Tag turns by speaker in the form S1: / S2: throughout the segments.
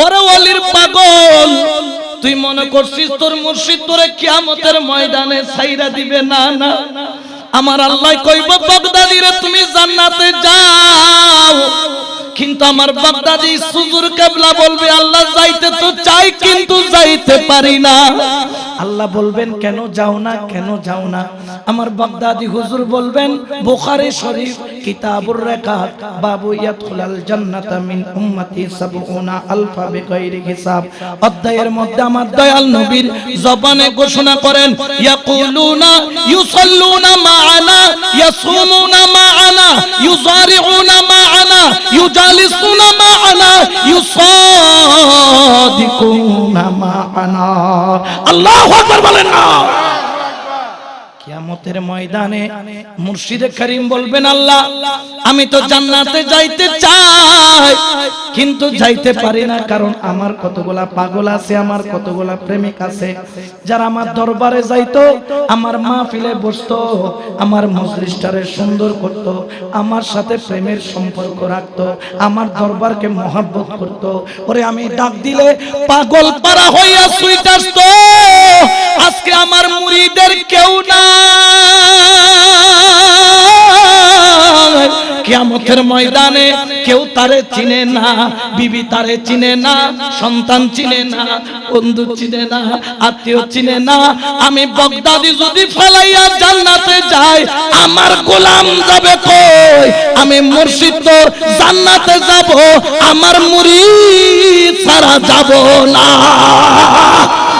S1: ওরে পাগল, তুই মনে করছিস তোর মুর্শিদ তোরে কিয়ামতের ময়দানে ছাইরা দিবে? না না। আমার আল্লাহ কইব বাগদাদিরে তুমি জান্নাতে যাও। কিন্তু আমার বাগদাদি সুজুর কেবলা বলবে, আল্লাহ যাইতে তো চাই, কিন্তু যাইতে পারি না। আল্লাহ বলবেন, কেন যাও না, কেন যাও না? আমার বাগদাদি হুজুর বলবেন, বুখারী শরীফ কিতাবুর রেকাত বাবু ইয়াদখুলাল জান্নাতা মিন উম্মতি সাবউনা আলফা বিগাইরি হিসাব। অধ্যায়ের মধ্যে আমার দয়াল নবীর জবানে ঘোষণা করেন, ইয়াকুলুনা ইউসাল্লুনা মা'ানা ইয়াসুমুনা মা'ানা ইউজারিউনা মা'ানা ইউজালিসুনা মা'ানা ইউসাদিকুনা মা'ানা আল্লাহু আকবার বলেন না। কিয়ামতের ময়দানে মুর্শিদে করিম বলবেন, আল্লাহ, আমি তো জান্নাতে যাইতে চাই। কিন্তু যাইতে পারি না, কারণ আমার কতগুলা পাগল আছে, আমার কতগুলা প্রেমিক আছে। যারা আমার দরবারে যাইতো, আমার মাহফিলে বসতো, আমার মজলিসটারে সুন্দর করত, আমার সাথে প্রেমের সম্পর্ক রাখতো, আমার দরবারকে মহাব্বত করত। ওরে, আমি ডাক দিলে পাগল পারা হইয়া সুইট আসতো। মুড়িদের কেউ না কিয়ামতের ময়দানে কেউ তারে চিনে না, বিবি তারে চিনে না, সন্তান চিনে না, বন্ধু চিনে না, আত্মীয় চিনে না। আমি বগদাদি যদি ফেলাইয়া জান্নাতে যাই, আমার গোলাম যাবে কই? আমি মুর্শিদ তো জান্নাতে যাব, আমার মুরিদ ছাড়া যাব না।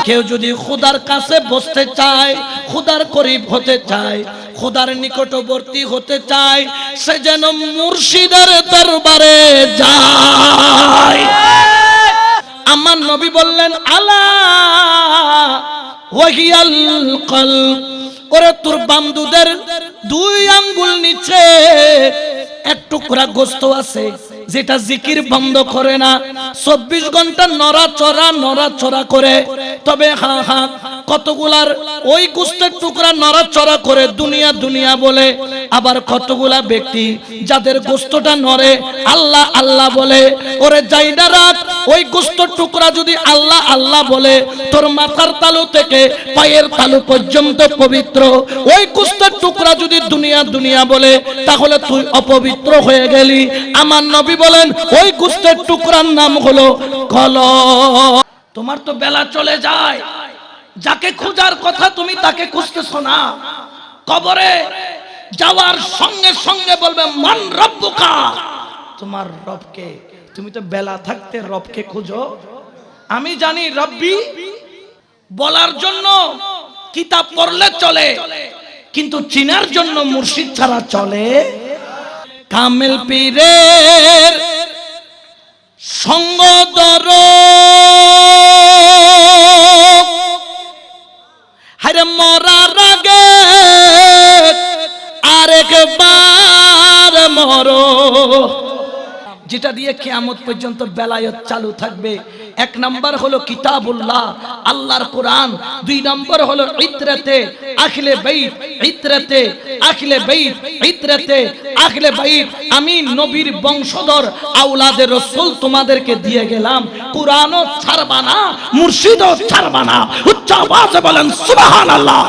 S1: কেউ যদি খুদার কাছে বসতে চায়, খুদার করিব হতে চায়, খুদার নিকটবর্তী হতে চায়, সে যেন মুর্শিদের দরবারে যায়। আমার নবী বললেন, আলা কলব। ওরে তোর বামদুদের দুই আঙ্গুল নিচে এক টুকরা গোস্ত আছে, যেটা জিকির বন্ধ করে না। চব্বিশ ঘণ্টা নড়াচড়া নড়াচড়া করে। তবে হা হা কতগুলার ওই গোস্তের টুকরা নড়াচড়া করে দুনিয়া দুনিয়া বলে, আবার কতগুলা ব্যক্তি যাদের গোস্তটা নড়ে, আল্লাহ আল্লাহ বলে, ওরে যাইডা রাত, ওই গোস্তর টুকরা যদি আল্লাহ আল্লাহ বলে, তোর মাথার তালু থেকে পায়ের তালু পর্যন্ত পবিত্র, ওই গোস্তের টুকরা যদি দুনিয়া দুনিয়া বলে, তাহলে তুই অপবিত্র হয়ে গেলি। আমার নবী বলেন, ওই গোস্তের টুকরার নাম হলো কল তোমার তো বেলা চলে যায়। যাকে খোঁজার কথা তুমি তাকে খুঁজতেছো না। কবরে যাওয়ার সঙ্গে সঙ্গে বলবে, মান রব্বুকা? তোমার রবকে, তুমি তো বেলা থাকতে রবকে খুঁজো। আমি জানি রব্বি বলার জন্য কিতাব পড়লে চলে, কিন্তু চিনার জন্য মুর্শিদ ছাড়া চলে। কামেল পীরের সঙ্গদর হারে যেটা দিয়ে কিয়ামত পর্যন্ত বেলায়ত চালু থাকবে। এক নাম্বার হলো কিতাবুল্লাহ, আল্লাহর কোরআন। দুই নাম্বার হলো ইতরাতে আখলে বাইত, ইতরাতে আখলে বাইত, ইতরাতে আখলে বাইত। আমি নবীর বংশধর, আওলাদের রাসূল তোমাদেরকে দিয়ে গেলাম। কোরআনও ছাড়বা না, মুর্শিদও ছাড়বা না। উচ্চ আওয়াজে বলেন, সুবহানাল্লাহ।